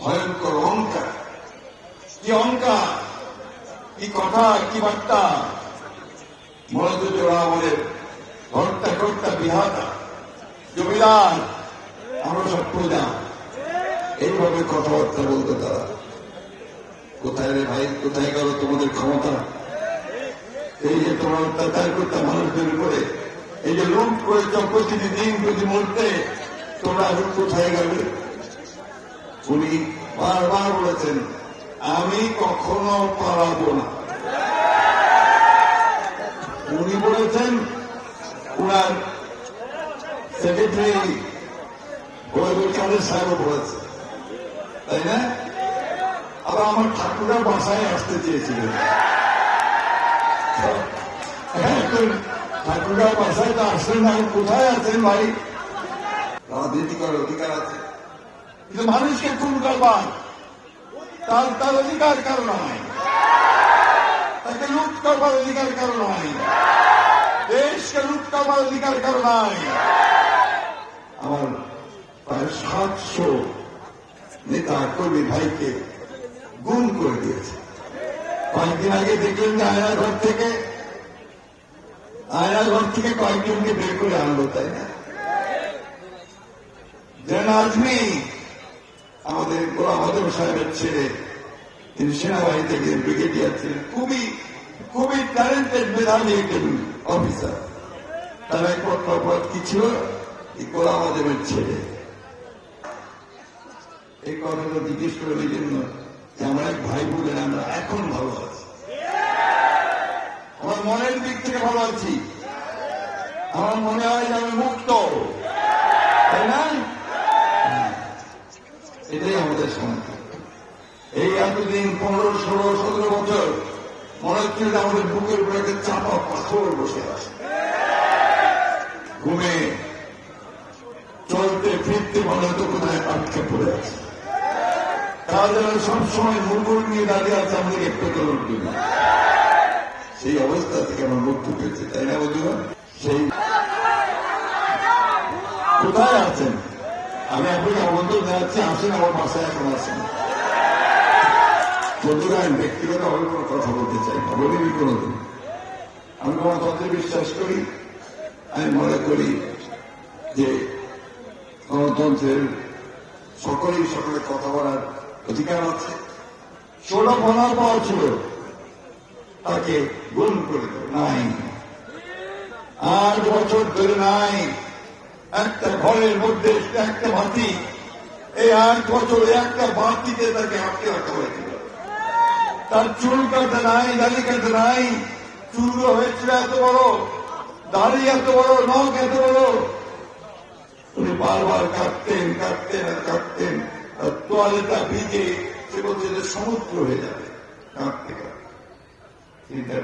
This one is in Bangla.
ভয়ঙ্কর অহংকার। কি অহংকার? কি কথা? কি বার্তা? মনে ওরা আমাদের ঘরটা ঘরটা বিহাতা জমিদার আমরা সব প্রজা। এইভাবে কথাবার্তা বলতো তারা। কোথায় রে ভাই? কোথায় গেল তোমাদের ক্ষমতা? এই যে তোমরা অত্যাচার করতে মানুষদের উপরে, এই যে লুট করেছ প্রতিদিন, প্রতি মুহূর্তে, তোমরা কোথায় গেলে? উনি বারবার বলেছেন আমি কখনো পালাবো না। উনি বলেছেন উনার সেক্রেটারি কাদের সাহেব বলেছে। তাই না? আবার আমার ঠাকুরা বাসায় আসতে চেয়েছিলেন। হ্যাঁ, তো ঠাকুরা বাসায় তো আসলেন না কোথায় আছেন ভাই? রাজনীতি করার অধিকার আছে। কিন্তু মানুষকে খুন করবার তার তার অধিকার কারও নয়। তাকে লুট করবার অধিকার কারও নয়। দেশকে লুট করবার অধিকার কারও নয়। আমার প্রায় সাতশো নেতা কর্মী ভাইকে গুম করে দিয়েছে। কয়েকদিন আগে দেখলেন যে আয়নাঘর থেকে আয়নাঘর থেকে কয়েকজনকে বের করে আনলো, তাই না? জেন আজমি আমাদের গোলাম আদম সাহেবের ছেলে। তিনি সেনাবাহিনী থেকে ব্রিগেডিয়ার ছিলেন খুবই খুবই ট্যালেন্টেড মেধাবী একজন অফিসার তার একমাত্র পদ কি ছিল? এই গোলাম আদমের ছেলে। এই কথাটা জিজ্ঞেস করে এই জন্য যে আমরা এক ভাই বলে আমরা এখন ভালো আছি। আমার মনের দিক থেকে ভালো আছি। আমার মনে হয় যে আমি মুক্ত। তাই না। এটাই আমাদের শান্তি এই এতদিন পনেরো, ষোলো, সতেরো বছর মনে হচ্ছে আমাদের বুকের উপরে একটা চাপা পাথর বসে আছে। ঘুমে চলতে, ফিরতে মনে হতো কোথায় আটকে পড়ে আছে। তারা যেন সবসময় মুগুর নিয়ে দাঁড়িয়ে আছে আমাদের একটু তোলার জন্য সেই অবস্থা থেকে আমরা মুক্তি পেয়েছি, তাই না বন্ধুরা? সেই কোথায় আছেন? আমি আপনাকে আমন্ত্রণ জানাচ্ছি আসেন আমার বাসায় এখন আসেন বন্ধুরা, আমি ব্যক্তিগত ভাবে কোনো কথা বলতে চাই না, বলিনি কোনোদিন। আমি গণতন্ত্রে বিশ্বাস করি, আমি মনে করি যে গণতন্ত্রের সকলেই সকলে কথা বলার অধিকার আছে। ষোলো বলার পর ছিল, তাকে গুম করে নাই। আট বছর ধরে নাই। একটা ঘরের মধ্যে একটা বাতি। এই আট বছরে একটা বাতিতে তাকে আটকে রাখা হয়েছিল তার চুল কাটে নাই, দাড়ি কাটে নাই চুলগুলো হয়েছিল এত বড়, দাড়ি এত বড়, নখ এত বড়। উনি বারবার কাটতেন কাটতেন আর কাটতেন আর তোয়ালেটা ভিজে সে বলছে যে সমুদ্র হয়ে যাবে। কাঁদতে কাঁদতে। তিনি তার